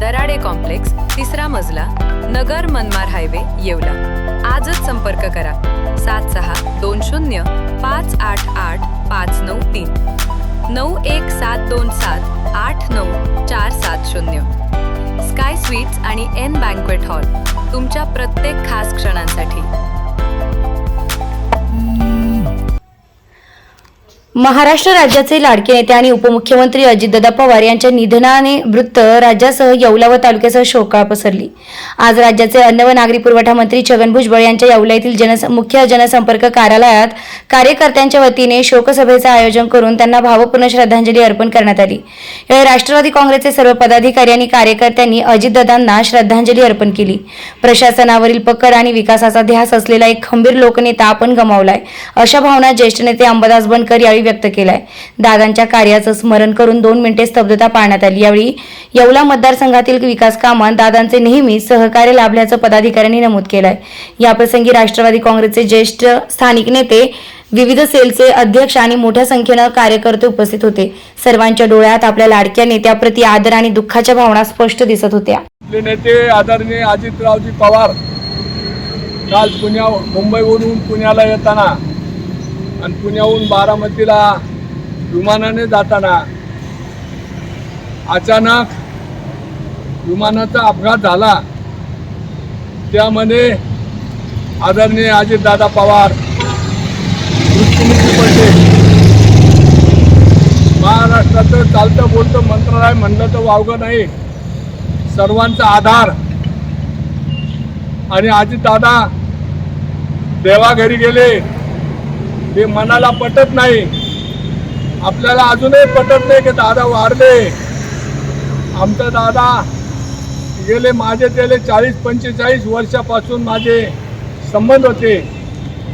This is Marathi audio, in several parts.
दराडे कॉम्प्लेक्स तिसरा मजला नगर मनमार हायवे येवला. आजच संपर्क करा. सात सहा दोन शून्य पाच आठ आठ पाच नऊ तीन. नऊ एक सात दोन सात आठ नऊ चार सात शून्य. स्काय स्वीट्स आणि एन बँक्वेट हॉल तुमच्या प्रत्येक खास क्षणांसाठी. महाराष्ट्र राज्याचे लाडके नेते आणि उपमुख्यमंत्री अजितदादा पवार यांच्या निधनाने वृत्त राज्यासह येवला व तालुक्यासह शोकाळ पसरली. आज राज्याचे अन्न व नागरी पुरवठा मंत्री छगन भुजबळ यांच्या येवला येथील जनस मुख्य जनसंपर्क कार्यालयात कार्यकर्त्यांच्या वतीने शोकसभेचे आयोजन करून त्यांना भावपूर्ण श्रद्धांजली अर्पण करण्यात आली. यावेळी राष्ट्रवादी काँग्रेसचे सर्व पदाधिकारी आणि कार्यकर्त्यांनी अजितदादांना श्रद्धांजली अर्पण केली. प्रशासनावरील पकड आणि विकासाचा ध्यास असलेला एक खंबीर लोकनेता आपण गमावलाय अशा भावना ज्येष्ठ नेते अंबादास बनकर यावेळी व्यक्त केलाय. दादांच्या कार्याचं स्मरण करून दोन मिनिटे स्तब्धता पाळण्यात आली. यावेळी येवला मतदारसंघातील विकास कामात दादांचे नेहमी सहकार्य लाभल्याचं पदाधिकाऱ्यांनी नमूद केलंय. याप्रसंगी राष्ट्रवादी काँग्रेसचे ज्येष्ठ स्थानिक नेते विविध सेलचे अध्यक्ष आणि मोठ्या संख्येनं कार्यकर्ते उपस्थित होते. सर्वांच्या डोळ्यात आपल्या लाडक्या नेत्याप्रती आदर आणि दुःखाच्या भावना स्पष्ट दिसत होत्या. आपले नेते आदरणीय अजितरावजी पवार काल पुण्या मुंबईवरून पुण्याला येताना आणि पुण्याहून बारामतीला विमानाने जाताना अचानक विमानाचा अपघात झाला. त्यामध्ये आदरणीय अजितदादा पवार मृत्युमुखी पडले. महाराष्ट्राचं चालतं बोलतं मंत्रालय म्हणलं तर वावगं नाही. सर्वांचा आधार आणि अजितदादा देवाघरी गेले. हे मनाला पटत नाही. आपल्याला अजूनही पटत नाही की दादा वारले. आमचा दादा गेले माझे गेले चाळीस पंचेचाळीस वर्षापासून माझे संबंध होते.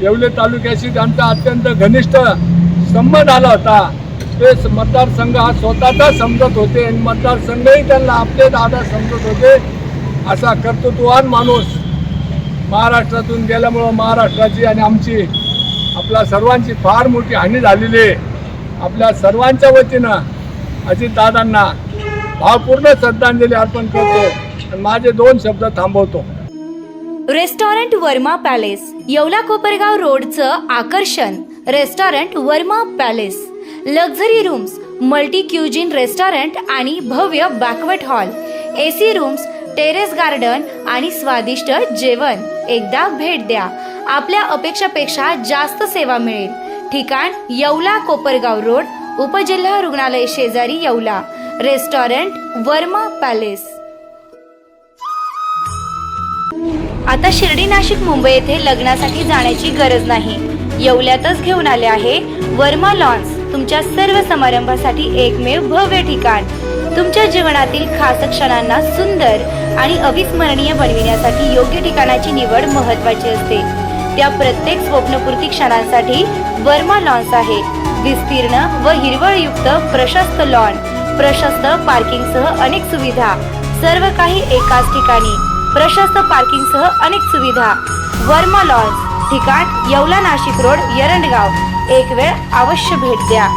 येवले तालुक्याशी त्यांचा अत्यंत घनिष्ठ संबंध आला होता. ते मतदारसंघ हा स्वतःचा समजत होते आणि मतदारसंघही त्यांना आपले दादा समजत होते. असा कर्तृत्ववान माणूस महाराष्ट्रातून गेल्यामुळं महाराष्ट्राची आणि आमची आपल्या सर्वांची फार मोठी हानी झालेली आहे. आपल्या सर्वांच्या वतीनं अजितदादांना भावपूर्ण श्रद्धांजली अर्पण करतो आणि माझे दोन शब्द थांबवतो. रेस्टॉरंट वर्मा पॅलेस येवला कोपरगाव रोडचं आकर्षण. Restaurant Verma palace luxury rooms multi cuisine restaurant आणि भव्य banquet hall. A C rooms terrace garden आणि स्वादिष्ट जेवण. एकदा भेट द्या. आपल्या अपेक्षापेक्षा जास्त सेवा मिळेल. ठिकाण येवला कोपरगाव रोड उपजिल्हा रुग्णालय शेजारी येवला. Restaurant Verma palace. आता शिर्डी नाशिक मुंबई येथे लग्नासाठी जाण्याची गरज नाही. येवल्यातच घेऊन आले आहे वर्मा लॉन्स तुमच्या सर्व समारंभासाठी एकमेव भव्य ठिकाण. तुमच्या जीवनातील खास क्षणांना सुंदर आणि अविस्मरणीय बनविण्यासाठी योग्य ठिकाणाची निवड महत्वाची असते. त्या प्रत्येक स्वप्नपूर्ती क्षणांसाठी वर्मा लॉन्स आहे. विस्तीर्ण व हिरवळयुक्त प्रशस्त लॉन प्रशस्त पार्किंगसह अनेक सुविधा सर्व काही एकाच ठिकाणी. प्रशस्त पार्किंगसह अनेक सुविधा. वर्मा लॉन्स ठिकाण येवला नाशिक रोड यरंडगाव. एक वेळ अवश्य भेट द्या.